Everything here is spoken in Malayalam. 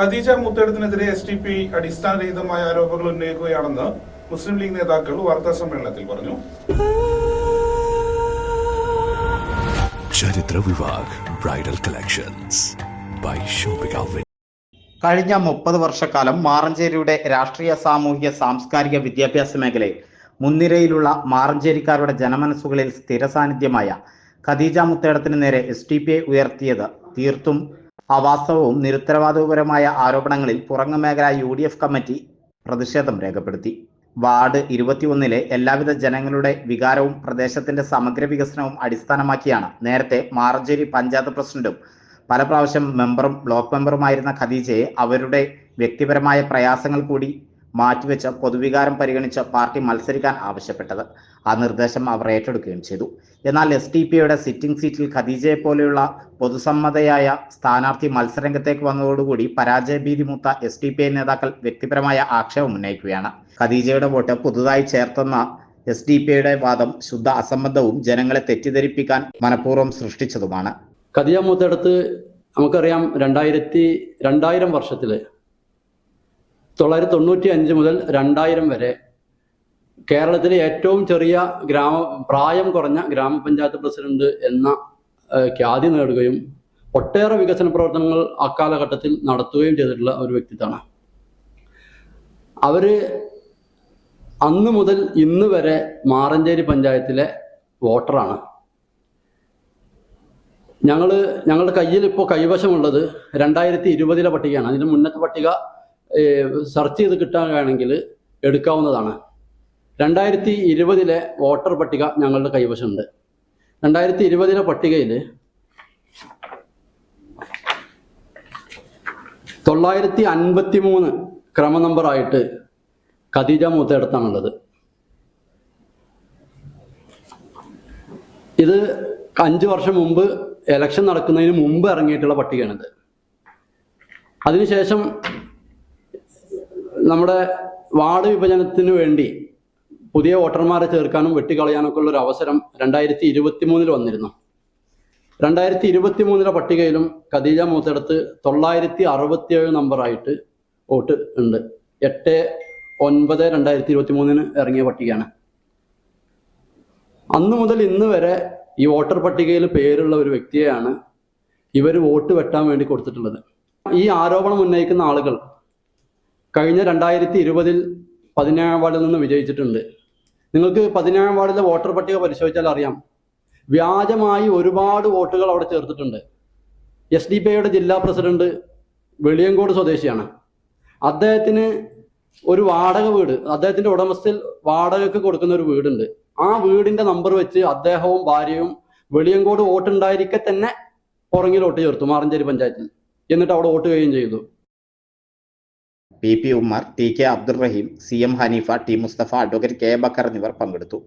ഖദീജ മുത്തേടത്തിനെതിരെ എസ് ടി പി അടിസ്ഥാനരഹിതമായ ആരോപണങ്ങൾ ഉന്നയിക്കുകയാണെന്ന് മുസ്ലിം ലീഗ് നേതാക്കൾ വാർത്താ സമ്മേളനത്തിൽ പറഞ്ഞു. Charithra Vivah bridal collections by shopping കഴിഞ്ഞ മുപ്പത് വർഷക്കാലം മാറഞ്ചേരിയുടെ രാഷ്ട്രീയ സാമൂഹിക സാംസ്കാരിക വിദ്യാഭ്യാസ മേഖലയിൽ മുൻനിരയിലുള്ള മാറഞ്ചേരിക്കാരുടെ ജനമനസ്സുകളിൽ സ്ഥിര സാന്നിധ്യമായ ഖദീജ മുത്തേടത്തിന് നേരെ എസ് ടി പി ഐ ഉയർത്തിയത് തീർത്തും അവാസ്തവവും നിരുത്തരവാദപരമായ ആരോപണങ്ങളിൽ പുറങ്ങ മേഖല യു ഡി എഫ് കമ്മിറ്റി പ്രതിഷേധം രേഖപ്പെടുത്തി. വാർഡ് ഇരുപത്തിയൊന്നിലെ എല്ലാവിധ ജനങ്ങളുടെ വികാരവും പ്രദേശത്തിന്റെ സമഗ്ര വികസനവും അടിസ്ഥാനമാക്കിയാണ് നേരത്തെ മാറഞ്ചേരി പഞ്ചായത്ത് പ്രസിഡന്റും പല പ്രാവശ്യം മെമ്പറും ബ്ലോക്ക് മെമ്പറുമായിരുന്ന ഖദീജയെ അവരുടെ വ്യക്തിപരമായ പ്രയാസങ്ങൾ കൂടി മാറ്റിവെച്ച് പൊതുവികാരം പരിഗണിച്ച പാർട്ടി മത്സരിക്കാൻ ആവശ്യപ്പെട്ടത്. ആ നിർദ്ദേശം അവർ ഏറ്റെടുക്കുകയും ചെയ്തു. എന്നാൽ എസ് ടി പിയുടെ സിറ്റിംഗ് സീറ്റിൽ ഖദീജയെ പോലെയുള്ള പൊതുസമ്മതയായ സ്ഥാനാർത്ഥി മത്സരരംഗത്തേക്ക് വന്നതോടുകൂടി പരാജയഭീതി മൂത്ത എസ് ടി പി ഐ നേതാക്കൾ വ്യക്തിപരമായ ആക്ഷേപം ഉന്നയിക്കുകയാണ്. ഖദീജയുടെ വോട്ട് പുതുതായി ചേർത്തെന്ന എസ് ഡി പി ഐയുടെ വാദം ശുദ്ധ അസംബന്ധവും ജനങ്ങളെ തെറ്റിദ്ധരിപ്പിക്കാൻ മനഃപൂർവം സൃഷ്ടിച്ചതുമാണ്. ഖദീജ മൂത്തടുത്ത് നമുക്കറിയാം രണ്ടായിരത്തി രണ്ടായിരം വർഷത്തിൽ തൊള്ളായിരത്തി തൊണ്ണൂറ്റി അഞ്ച് മുതൽ രണ്ടായിരം വരെ കേരളത്തിലെ ഏറ്റവും ചെറിയ ഗ്രാമ പ്രായം കുറഞ്ഞ ഗ്രാമപഞ്ചായത്ത് പ്രസിഡന്റ് എന്ന ഖ്യാതി നേടുകയും ഒട്ടേറെ വികസന പ്രവർത്തനങ്ങൾ അക്കാലഘട്ടത്തിൽ നടത്തുകയും ചെയ്തിട്ടുള്ള ഒരു വ്യക്തിത്വമാണ്. അവർ അന്ന് മുതൽ ഇന്ന് വരെ മാറഞ്ചേരി പഞ്ചായത്തിലെ വോട്ടറാണ്. ഞങ്ങൾ ഞങ്ങളുടെ കയ്യിൽ ഇപ്പോൾ കൈവശമുള്ളത് രണ്ടായിരത്തി ഇരുപതിലെ പട്ടികയാണ്. അതിന് മുന്നത്തെ പട്ടിക സെർച്ച് ചെയ്ത് കിട്ടുകയാണെങ്കിൽ എടുക്കാവുന്നതാണ്. രണ്ടായിരത്തി ഇരുപതിലെ വോട്ടർ പട്ടിക ഞങ്ങളുടെ കൈവശമുണ്ട്. രണ്ടായിരത്തി ഇരുപതിലെ പട്ടികയിൽ തൊള്ളായിരത്തി അൻപത്തി മൂന്ന് ക്രമ നമ്പറായിട്ട് ഖദീജ മൂത്തേടത്താണുള്ളത് ഇത് അഞ്ച് വർഷം മുമ്പ് എലക്ഷൻ നടക്കുന്നതിന് മുമ്പ് ഇറങ്ങിയിട്ടുള്ള പട്ടികയാണിത്. അതിനുശേഷം നമ്മുടെ വാർഡ് വിഭജനത്തിന് വേണ്ടി പുതിയ വോട്ടർമാരെ ചേർക്കാനും വെട്ടിക്കളയാനൊക്കെ ഉള്ള ഒരു അവസരം രണ്ടായിരത്തി ഇരുപത്തി മൂന്നിൽ വന്നിരുന്നു. രണ്ടായിരത്തി ഇരുപത്തി മൂന്നിലെ പട്ടികയിലും ഖദീജ മൂത്തെടുത്ത് തൊള്ളായിരത്തി അറുപത്തിയേഴ് നമ്പറായിട്ട് വോട്ട് ഉണ്ട്. എട്ട് ഒൻപത് രണ്ടായിരത്തി ഇരുപത്തി മൂന്നിന് ഇറങ്ങിയ പട്ടികയാണ്. അന്ന് മുതൽ ഇന്ന് വരെ ഈ വോട്ടർ പട്ടികയിൽ പേരുള്ള ഒരു വ്യക്തിയെയാണ് ഇവർ വോട്ട് വെട്ടാൻ വേണ്ടി കൊടുത്തിട്ടുള്ളത്. ഈ ആരോപണം ഉന്നയിക്കുന്ന ആളുകൾ കഴിഞ്ഞ രണ്ടായിരത്തി ഇരുപതിൽ പതിനേഴാം വാർഡിൽ നിന്ന് വിജയിച്ചിട്ടുണ്ട്. നിങ്ങൾക്ക് പതിനേഴാം വാർഡിലെ വോട്ടർ പട്ടിക പരിശോധിച്ചാൽ അറിയാം. വ്യാജമായി ഒരുപാട് വോട്ടുകൾ അവിടെ ചേർത്തിട്ടുണ്ട്. എസ് ഡി പി ഐയുടെ ജില്ലാ പ്രസിഡന്റ് വെളിയങ്കോട് സ്വദേശിയാണ്. അദ്ദേഹത്തിന് ഒരു വാടക വീട് അദ്ദേഹത്തിന്റെ ഉടമസ്ഥയിൽ വാടകയ്ക്ക് കൊടുക്കുന്ന ഒരു വീടുണ്ട്. ആ വീടിന്റെ നമ്പർ വെച്ച് അദ്ദേഹവും ഭാര്യയും വെളിയങ്കോട് വോട്ടുണ്ടായിരിക്കെ തന്നെ പുറങ്ങിൽ വോട്ട് ചേർത്തു മാറഞ്ചേരി പഞ്ചായത്തിൽ. എന്നിട്ട് അവിടെ വോട്ട് ചെയ്യുകയും ചെയ്തു. P P Ummer T K Abdul Rahim C M Haneefa T Musthafa advocate K Bakkar എന്നിവർ പങ്കെടുത്തു.